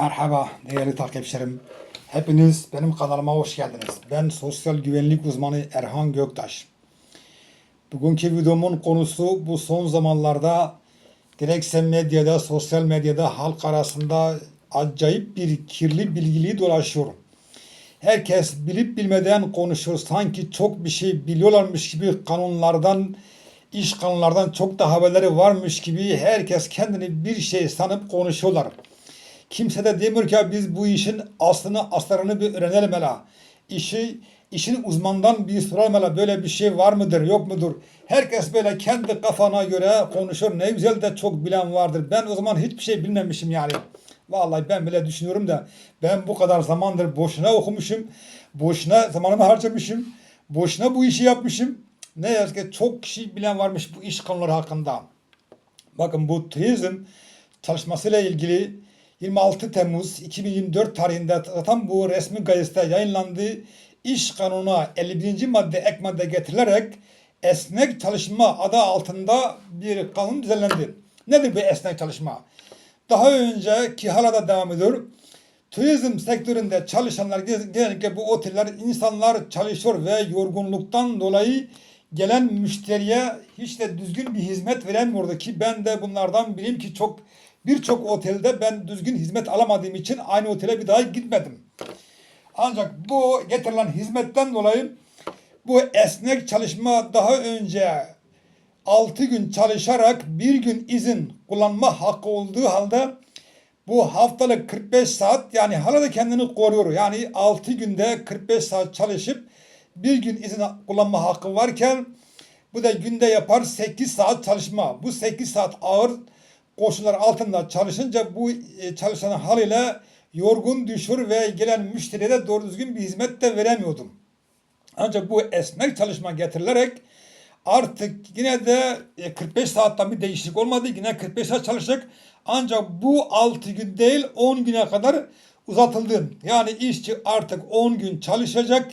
Merhaba değerli takipçilerim. Hepiniz benim kanalıma hoş geldiniz. Ben sosyal güvenlik uzmanı Erhan Göktaş. Bugünkü videomun konusu bu son zamanlarda gerekse medyada, sosyal medyada halk arasında acayip bir kirli bilgiliği dolaşıyor. Herkes bilip bilmeden konuşuyor. Sanki çok bir şey biliyorlarmış gibi kanunlardan, iş kanunlardan çok da haberleri varmış gibi herkes kendini bir şey sanıp konuşuyorlar. Kimse de demiyor ki "Ya biz bu işin aslını aslarını bir öğrenelim hele. İşi işin uzmandan bir soralım hele böyle bir şey var mıdır yok mudur? Herkes böyle kendi kafana göre konuşuyor. Ne güzel de çok bilen vardır. Ben o zaman hiçbir şey bilmemişim yani. Vallahi ben bile düşünüyorum da ben bu kadar zamandır boşuna okumuşum. Boşuna zamanımı harcamışım. Boşuna bu işi yapmışım. Ne yazık ki çok kişi bilen varmış bu iş konuları hakkında. Bakın bu turizm çalışmasıyla ilgili 26 Temmuz 2024 tarihinde zaten bu resmi gazetede yayınlandı. İş kanununa 51. madde ek madde getirilerek esnek çalışma adı altında bir kanun düzenlendi. Nedir bu esnek çalışma? Daha önce ki hala da devam ediyor. Turizm sektöründe çalışanlar genellikle bu oteller insanlar çalışıyor ve yorgunluktan dolayı gelen müşteriye hiç de düzgün bir hizmet veremiyordu ki ben de bunlardan biriyim ki çok birçok otelde ben düzgün hizmet alamadığım için aynı otele bir daha gitmedim. Ancak bu getirilen hizmetten dolayı bu esnek çalışma daha önce 6 gün çalışarak bir gün izin kullanma hakkı olduğu halde bu haftalık 45 saat yani hala da kendini koruyor. Yani 6 günde 45 saat çalışıp bir gün izin kullanma hakkı varken bu da günde yapar 8 saat çalışma. Bu 8 saat ağır koşullar altında çalışınca bu e, çalışanın haliyle yorgun düşür ve gelen müşteriye de doğru düzgün bir hizmet de veremiyordum. Ancak bu esnek çalışma getirilerek artık yine de e, 45 saatten bir değişiklik olmadı. Yine 45 saat çalışacak. Ancak bu 6 gün değil 10 güne kadar uzatıldı. Yani işçi artık 10 gün çalışacak.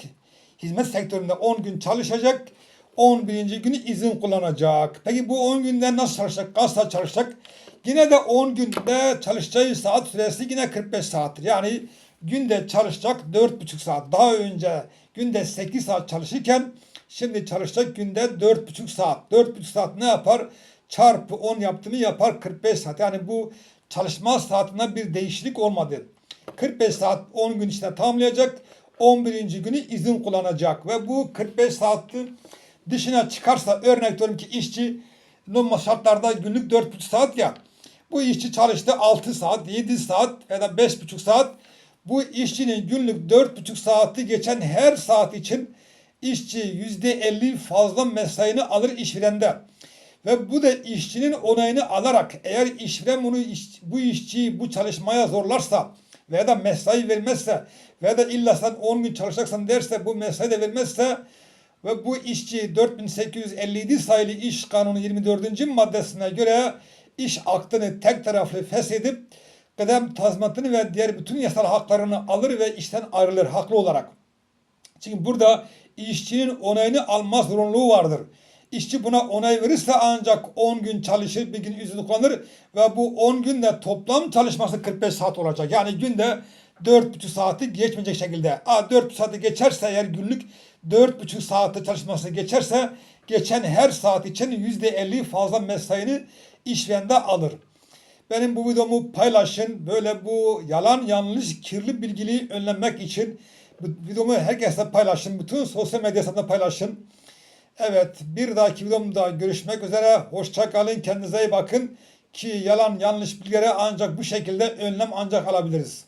Hizmet sektöründe 10 gün çalışacak. 11. günü izin kullanacak. Peki bu 10 günde nasıl çalışacak? Kaç saat çalışacak? Yine de 10 günde çalışacağı saat süresi yine 45 saattir. Yani günde çalışacak 4,5 saat. Daha önce günde 8 saat çalışırken şimdi çalışacak günde 4,5 saat. 4,5 saat ne yapar? Çarpı 10 yaptığını yapar 45 saat. Yani bu çalışma saatinde bir değişiklik olmadı. 45 saat 10 gün içinde tamamlayacak. 11. günü izin kullanacak ve bu 45 saatin dışına çıkarsa örnek veriyorum ki işçi normal şartlarda günlük 4,5 saat ya. Bu işçi çalıştı 6 saat, 7 saat ya da 5,5 saat. Bu işçinin günlük 4,5 saati geçen her saat için işçi %50 fazla mesaini alır işverende. Ve bu da işçinin onayını alarak eğer işveren bunu bu işçiyi bu çalışmaya zorlarsa veya da mesai vermezse veya da illa sen 10 gün çalışacaksın derse bu mesai de vermezse ve bu işçi 4857 sayılı iş kanunu 24. maddesine göre iş aktını tek taraflı feshedip kıdem tazminatını ve diğer bütün yasal haklarını alır ve işten ayrılır haklı olarak. Çünkü burada işçinin onayını alma zorunluluğu vardır. İşçi buna onay verirse ancak 10 gün çalışır, bir gün izin kullanır ve bu 10 günde toplam çalışması 45 saat olacak. Yani günde 4,5 saati geçmeyecek şekilde. A 4,5 saati geçerse eğer günlük 4,5 saatte çalışması geçerse geçen her saat için %50 fazla mesaini işverende alır. Benim bu videomu paylaşın. Böyle bu yalan yanlış kirli bilgiliği önlemek için videomu herkesle paylaşın. Bütün sosyal medya hesabında paylaşın. Evet bir dahaki videomda görüşmek üzere. Hoşça kalın. Kendinize iyi bakın. Ki yalan yanlış bilgilere ancak bu şekilde önlem ancak alabiliriz.